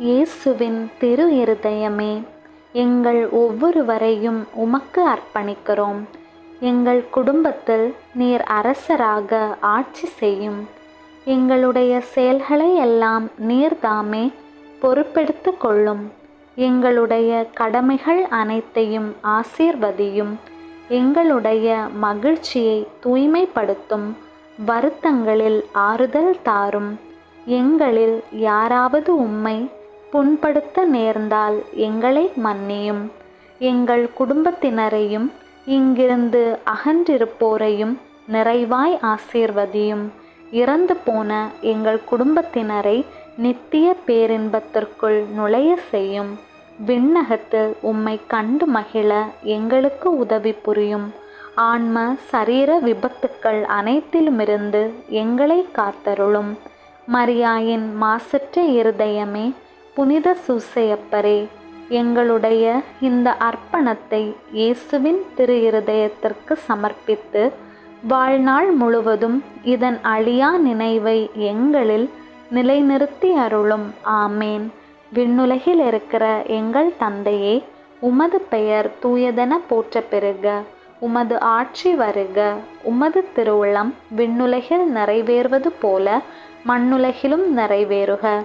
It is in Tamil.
இயேசுவின் திரு இருதயமே எங்கள் ஒவ்வொருவரையும் உமக்கு அர்ப்பணிக்கிறோம். எங்கள் குடும்பத்தில் நீர் அரசராக ஆட்சி செய்யும். எங்களுடைய செயல்களை எல்லாம் நீர்தாமே பொறுப்பெடுத்து கொள்ளும். எங்களுடைய கடமைகள் அனைத்தையும் ஆசீர்வதியும். எங்களுடைய மகிழ்ச்சியை தூய்மைப்படுத்தும். வருத்தங்களில் ஆறுதல் தாரும். எங்களில் யாராவது உம்மை புண்படுத்த நேர்ந்தால் எங்களை மன்னியும். எங்கள் குடும்பத்தினரையும் இங்கிருந்து அகன்றிருப்போரையும் நிறைவாய் ஆசீர்வதியும். இறந்து போன எங்கள் குடும்பத்தினரை நித்திய பேரின்பத்திற்குள் நுழைய செய்யும். விண்ணகத்தில் உம்மை கண்டு மகிழ எங்களுக்கு உதவி புரியும். ஆன்ம சரீர விபத்துக்கள் அனைத்திலுமிருந்து எங்களை காத்தருளும். மரியாயின் மாசற்ற இருதயமே புனித சூசையப்பரே எங்களுடைய இந்த அர்ப்பணத்தை இயேசுவின் திரு இருதயத்திற்கு சமர்ப்பித்து வாழ்நாள் முழுவதும் இதன் அழியா நினைவை எங்களில் நிலைநிறுத்தி அருளும். ஆமேன். விண்ணுலகில் இருக்கிற எங்கள் தந்தையே உமது பெயர் தூயதென போற்ற பெறுக. உமது ஆட்சி வருக. உமது திருவுளம் விண்ணுலகில் நிறைவேறுவது போல மண்ணுலகிலும் நிறைவேறுக.